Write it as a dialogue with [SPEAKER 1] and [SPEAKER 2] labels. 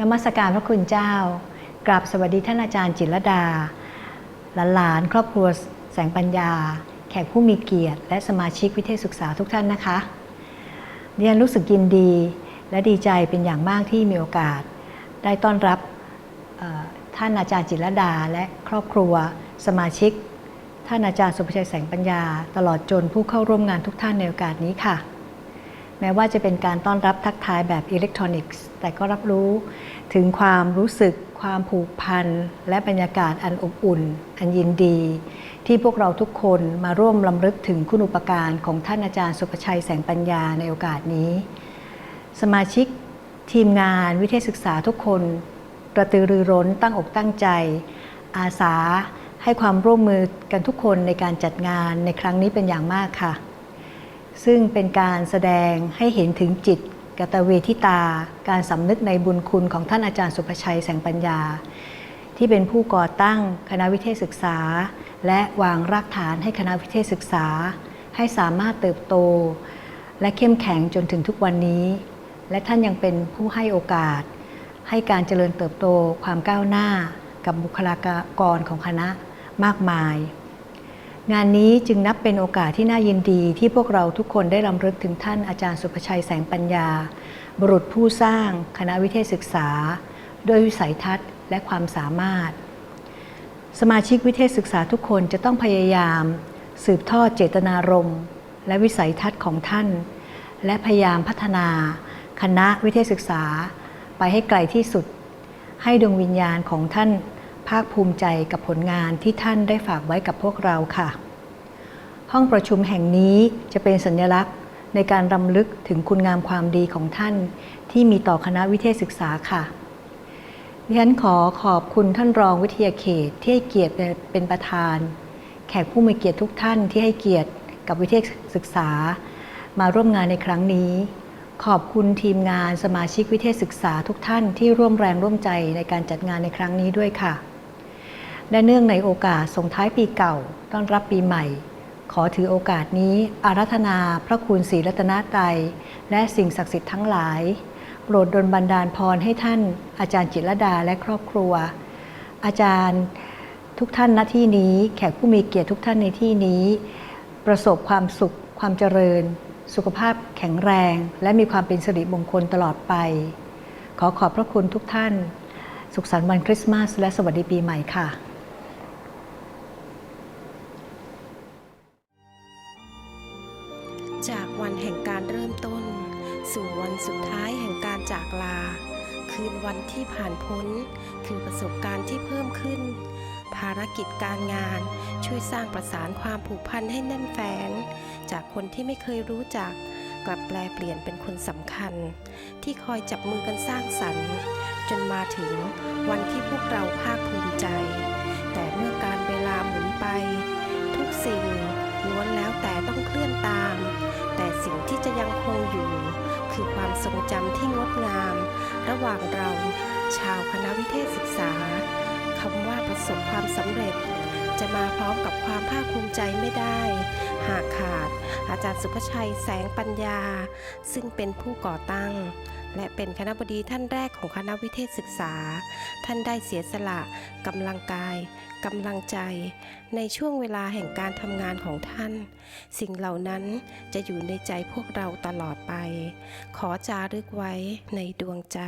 [SPEAKER 1] นมัสการพระคุณเจ้ากราบสวัสดีท่านอาจารย์จิรดาหลานๆครอบครัวแสงปัญญา แขกผู้มีเกียรติ และสมาชิกวิเทศศึกษาทุกท่านนะคะเรียนรู้สึกยินดี และดีใจเป็นอย่างมากที่มีโอกาส ได้ต้อนรับท่านอาจารย์จิรดา และครอบครัวสมาชิก ท่านอาจารย์สุภชัยแสงปัญญา ตลอดจนผู้เข้าร่วมงานทุกท่านในโอกาสนี้ค่ะ แม้ว่าจะเป็นการต้อนรับทักทายแบบอิเล็กทรอนิกส์ แต่ก็รับรู้ถึงความรู้สึก ความผูกพัน และบรรยากาศอันอบอุ่น อันยินดี ที่พวกเราทุกคนมาร่วมลำลึกถึงคุณอุปการของท่านอาจารย์สุภชัยแสงปัญญาในโอกาสนี้ สมาชิกทีมงานวิเทศศึกษาทุกคนกระตือรือร้นตั้งอกตั้งใจ อาสาให้ความร่วมมือกันทุกคนในการจัดงานในครั้งนี้เป็นอย่างมากค่ะ ซึ่งเป็นการแสดงให้เห็นถึงจิตกตเวทิตา การสำนึกในบุญคุณของท่านอาจารย์สุภชัยแสงปัญญา ที่เป็นผู้ก่อตั้งคณะวิเทศศึกษา และวางรากฐานให้คณะวิเทศศึกษา ให้สามารถเติบโต และเข้มแข็งจนถึงทุกวันนี้ และท่านยังเป็นผู้ให้โอกาส ให้การเจริญเติบโตความก้าวหน้ากับบุคลากรของคณะมากมาย งานนี้จึงนับเป็นโอกาสที่น่ายินดีที่พวกเราทุกคนได้รำลึกถึงท่านอาจารย์สุภชัยแสงปัญญา บุรุษผู้สร้างคณะวิเทศศึกษา ด้วยวิสัยทัศน์และความสามารถ สมาชิกวิเทศศึกษาทุกคนจะต้องพยายาม สืบทอดเจตนารมณ์และวิสัยทัศน์ของท่าน และพยายามพัฒนา คณะวิเทศศึกษา ไปให้ไกลที่สุด ให้ดวงวิญญาณของท่าน ภาคภูมิใจกับผลงานที่ท่านได้ฝากไว้กับพวกเราค่ะ ห้องประชุมแห่งนี้จะเป็นสัญลักษณ์ในการรำลึกถึงคุณงามความดีของท่าน ที่มีต่อคณะวิเทศศึกษาค่ะดิฉันขอขอบคุณท่านรองวิทยาเขตที่ให้เกียรติเป็นประธาน แขกผู้มีเกียรติทุกท่านที่ให้เกียรติกับวิเทศศึกษา มาร่วมงานในครั้งนี้ ขอบคุณทีมงานสมาชิกวิเทศศึกษาทุกท่านที่ร่วมแรงร่วมใจในการจัดงานในครั้งนี้ด้วยค่ะ และเนื่องในโอกาสส่งท้ายปีเก่า ต้อนรับปีใหม่ ขอถือโอกาสนี้ อารัธนาพระคุณศรีรัตนตรัยและสิ่งศักดิ์สิทธิ์ทั้งหลาย โปรดดลบันดาลพรให้ท่านอาจารย์จิตรดาและครอบครัว อาจารย์ทุกท่านณที่นี้ แขกผู้มีเกียรติทุกท่านในที่นี้ ประสบความสุขความเจริญ สุขภาพแข็งแรง และมีความเป็นสิริมงคลตลอดไป ขอขอบพระคุณทุกท่าน สุขสันต์วันคริสต์มาสและสวัสดีปีใหม่ค่ะ
[SPEAKER 2] ริ่มต้น สู่วันสุดท้ายแห่งการจากลา คืนวันที่ผ่านพ้น คือประสบการณ์ที่เพิ่มขึ้น ภารกิจการงานช่วยสร้างประสานความผูกพันให้แน่นแฟ้นจากคนที่ไม่เคยรู้จัก กลับแปลเปลี่ยนเป็นคนสำคัญ ที่คอยจับมือกันสร้างสรรค์ จนมาถึงวันที่พวกเราภาคภูมิใจ แต่เมื่อการเวลาหมุนไป ทุกสิ่ง วนแล้วแต่ต้องเคลื่อนตาม แต่สิ่งที่จะยังคงอยู่ คือความทรงจำที่งดงาม ระหว่างเราชาวคณะวิเทศศึกษาคำว่าประสบความสำเร็จ จะมาพร้อมกับความภาคภูมิใจไม่ได้ หากขาดอาจารย์สุภชัยแสงปัญญา ซึ่งเป็นผู้ก่อตั้ง และเป็นคณะบดีท่านแรกของคณะวิเทศศึกษา ท่านได้เสียสละกำลังกายกำลังใจ ในช่วงเวลาแห่งการทำงานของท่าน สิ่งเหล่านั้นจะอยู่ในใจพวกเราตลอดไป ขอจารึกไว้ในดวงใจ